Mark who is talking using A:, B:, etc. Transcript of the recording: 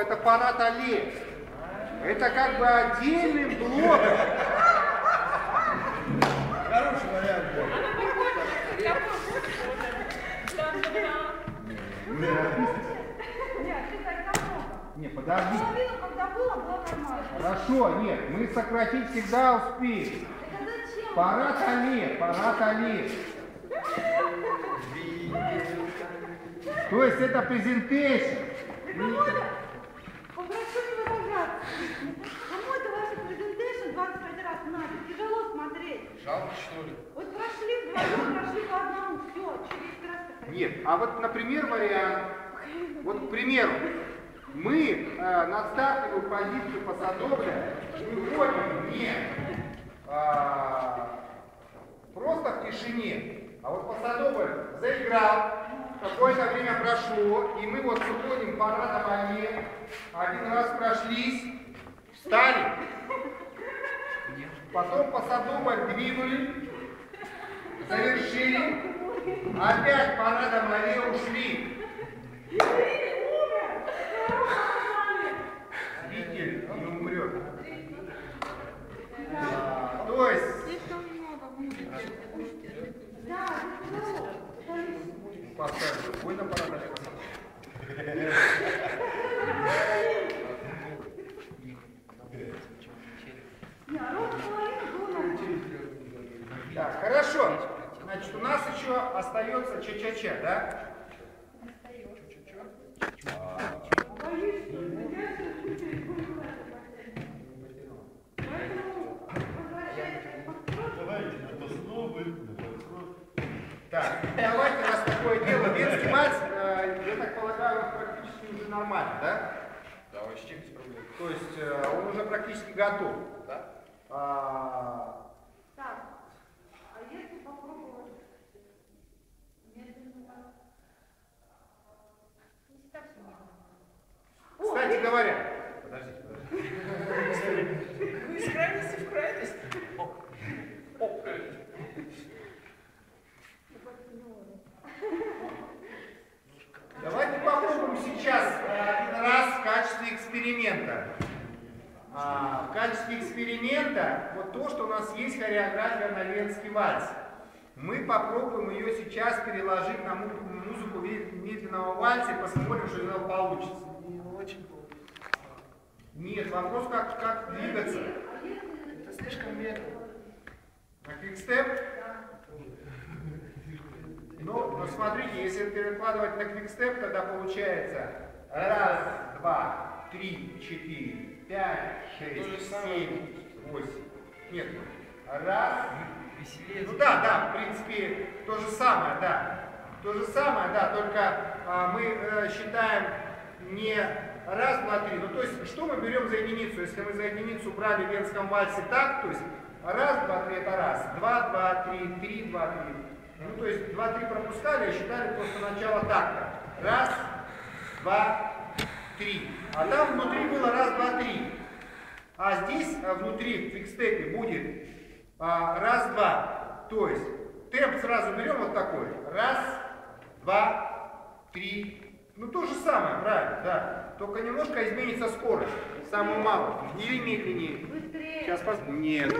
A: это
B: парад аллеи. Это как бы отдельным блоком.
C: Хороший вариант.
B: Не, подожди.
D: Половину, когда было, было нормально.
B: Хорошо, нет, мы сократить всегда успеем.
D: Это зачем?
B: Парад аллеи, парад аллеи. То есть это презентейшн. Нет, а вот, например, вариант. Вот, к примеру, мы э, на стартовую позицию посадовля выходим не а, просто в тишине, а вот посадовль заиграл, какое-то время прошло, и мы вот выходим парадом аллеи, один раз прошлись, встали, потом посадовль двинули, завершили, опять парадом аллеи ушли. Зритель не умрет. А, то есть, поставлю парад аллеи.
D: Не, а ровно половину было нормально.
B: Так, хорошо. Значит, у нас еще остается ча-ча-ча, да?
D: Боюсь, что меня сейчас чуть-чуть будет Поэтому возвращайтесь к прошлому.
C: Давайте на основы, на основы.
B: Так, давайте, раз такое дело, Венский вальс, э, я так полагаю, он практически уже нормально, да?
E: Да, вообще без проблем.
B: То есть э, он уже практически готов.
E: Да?
B: А,
D: Так, а если попробовать медленно? Не так все
B: кстати говоря,
E: Подождите, подождите. Вы из крайности в крайность.
B: давайте попробуем сейчас э, один раз в качестве эксперимента. А, в качестве эксперимента вот то, что у нас есть хореография на Венский вальс. Мы попробуем ее сейчас переложить на му- музыку медленного вальса и посмотрим, что из этого получится.
E: Не очень получится.
B: Нет, вопрос как, как двигаться.
E: Это слишком медленно.
B: На квикстеп? Ну, ну, смотрите, если перекладывать на квикстеп, тогда получается раз, два, три, четыре, пять,
E: То же
B: шесть,
E: самое.
B: семь, восемь. Нет, раз,
E: Веселее.
B: ну да, да, в принципе, то же самое, да. То же самое, да, только а, мы э, считаем не раз, два, три. Ну, то есть, что мы берем за единицу? Если мы за единицу брали в венском вальсе так, то есть, раз, два, три, это раз, два, два, три, три, два, три. Ну, то есть, два, три пропускали и считали просто начало такта. Раз, два, три. А там внутри было раз, два, три. А здесь а, внутри, в фикстепе, будет а, раз, два. То есть темп сразу берем вот такой. Раз, два, три. Ну то же самое, правильно, да. Только немножко изменится скорость. Самую малую. Или медленнее.
D: Быстрее.
B: Сейчас пос... Нет.